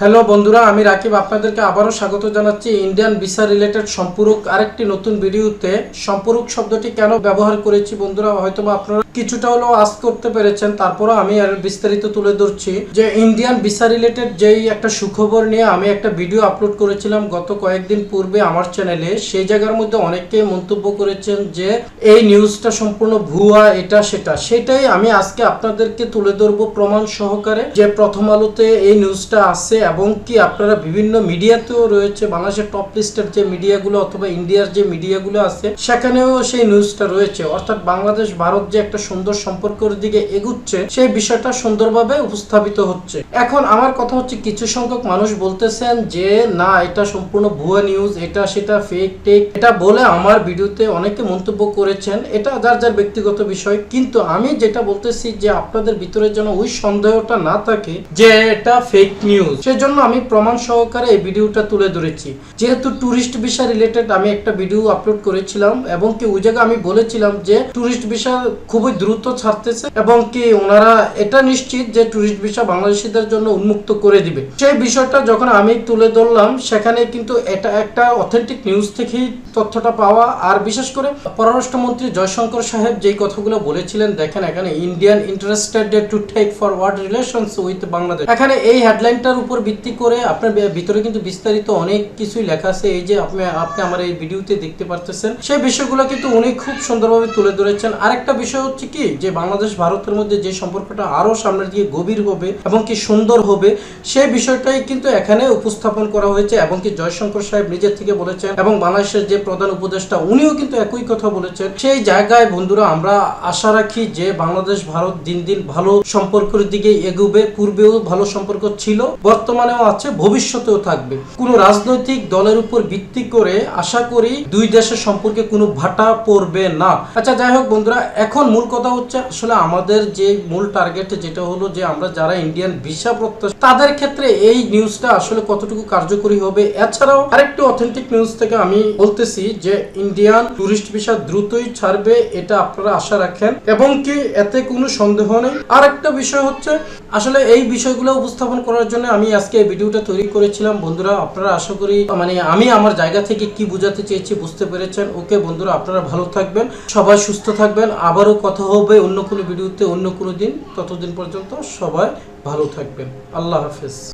Hello বন্ধুরা, আমি রাকিব। আপনাদেরকে আবারও স্বাগত জানাচ্ছি ইন্ডিয়ান ভিসা রিলেটেড সম্পূরক আরেকটি নতুন ভিডিওতে। সম্পূরক শব্দটি কেন ব্যবহার করেছি বন্ধুরা হয়তো আপনারা কিছুটা হলেও আজ করতে পেরেছেন, তারপরও আমি আর বিস্তারিত তুলে ধরছি। যে ইন্ডিয়ান ভিসা রিলেটেড যেই একটা সুখবর নিয়ে আমি একটা ভিডিও আপলোড করেছিলাম গত কয়েকদিন পূর্বে আমার চ্যানেলে, সেই জায়গার মধ্যে অনেকে মন্তব্য করেছেন যে এই নিউজটা সম্পূর্ণ ভুয়া, এটা, সেটা। সেটাই আমি আজকে আপনাদেরকে তুলে ধরবো প্রমাণ সহকারে। যে প্রথম আলোতে এই নিউজটা আছে এবং কি আপনারা বিভিন্ন মিডিয়াতেও রয়েছে, বাংলাদেশের টপ লিস্টের যে মিডিয়াগুলো অথবা ইন্ডিয়ার যে মিডিয়াগুলো আছে, সেখানেও সেই নিউজটা রয়েছে। অর্থাৎ বাংলাদেশ, ভারত যে একটা সুন্দর সম্পর্কের দিকে এগুচ্ছে, সেই বিষয়টা সুন্দরভাবে উপস্থাপিত হচ্ছে। এখন আমার কথা হচ্ছে, কিছু সংখ্যক মানুষ বলতেছেন যে, না, এটা সম্পূর্ণ ভুয়া নিউজ এটা সেটা ফেক টেক এটা বলে আমার ভিডিওতে অনেকে মন্তব্য করেছেন, এটা যার যার ব্যক্তিগত বিষয়। কিন্তু আমি যেটা বলতেছি যে, আপনাদের ভিতরে যেন ওই সন্দেহটা না থাকে যে, এটা ফেক নিউজ সেজন্য আমি প্রমাণ সহকারে এই ভিডিওটা তুলে ধরেছি। যেহেতু ট্যুরিস্ট ভিসা রিলেটেড আমি একটা ভিডিও আপলোড করেছিলাম এবং কি ওই জায়গায় আমি বলেছিলাম যে ট্যুরিস্ট ভিসা খুবই দ্রুত ছাড়তেছে এবং কি ওনারা এটা নিশ্চিত যে ট্যুরিস্ট ভিসা বাংলাদেশিদের জন্য উন্মুক্ত করে দিবে। সেই বিষয়টা যখন আমি তুলে ধরলাম, সেখানে কিন্তু এটা একটা অথেন্টিক নিউজ থেকেই তথ্যটা পাওয়া আর বিশেষ করে পররাষ্ট্রমন্ত্রী জয়শঙ্কর সাহেব যেই কথাগুলো বলেছিলেন, দেখেন এখানে Indian interested to take forward relations with Bangladesh এখানে এই হেডলাইনটার উপর ভিত্তি করে আপনার ভিতরে কিন্তু বিস্তারিত অনেক কিছুই লেখা আছে। এই যে আপনি আপনি আমার এই ভিডিওতে দেখতে পারতেছেন, সেই বিষয়গুলো কিন্তু উনি খুব সুন্দরভাবে তুলে ধরেছেন। আরেকটা বিষয় হচ্ছে কি, যে বাংলাদেশ, ভারতের মধ্যে যে সম্পর্কটা আরও সামনের দিকে গভীর হবে এবং কি সুন্দর হবে, সেই বিষয়টাই কিন্তু এখানে উপস্থাপন করা হয়েছে এবং কি জয়শঙ্কর সাহেব নিজের থেকে বলেছেন এবং বাংলাদেশের যে প্রধান উপদেষ্টা, উনিও কিন্তু একই কথা বলেছেন। সেই জায়গায় বন্ধুরা, আমরা আশা রাখি যে বাংলাদেশ, ভারত দিন দিন ভালো সম্পর্কের দিকে এগোবে। পূর্বেও ভালো সম্পর্ক ছিল বর্তমানেও আছে, ভবিষ্যতেও থাকবে। কোন রাজনৈতিক দলের উপর ভিত্তি করে আশা করি দুই দেশের সম্পর্কে কোনো ভাটা পড়বে না। আচ্ছা যাই হোক বন্ধুরা, এখন মূল কথা হচ্ছে আসলে আমাদের যে মূল টার্গেট যেটা হলো যে আমরা যারা ইন্ডিয়ান ভিসা প্রত্যাশী, তাদের ক্ষেত্রে এই নিউজটা আসলে কতটুকু কার্যকরী হবে? এছাড়াও আরেকটি অথেন্টিক নিউজ থেকে আমি বলতেছি যে ইন্ডিয়ান টুরিস্ট ভিসা দ্রুতই ছাড়বে, এটা আপনারা আশা রাখেন। এবং কি এতে কোনো সন্দেহ নেই? আর একটা বিষয় হচ্ছে, আসলে এই বিষয়গুলো উপস্থাপন করার জন্য আমি আজকে এই ভিডিওটা তৈরি করেছিলাম। বন্ধুরা, আপনারা আশা করি মানে আমি আমার জায়গা থেকে কি বোঝাতে চেয়েছি বুঝতে পেরেছেন। ওকে, বন্ধুরা, আপনারা ভালো থাকবেন, সবাই সুস্থ থাকবেন। আবারও কথা হবে অন্য কোনো ভিডিওতে, অন্য কোনো দিন। ততদিন পর্যন্ত সবাই ভালো থাকবেন। আল্লাহ হাফেজ।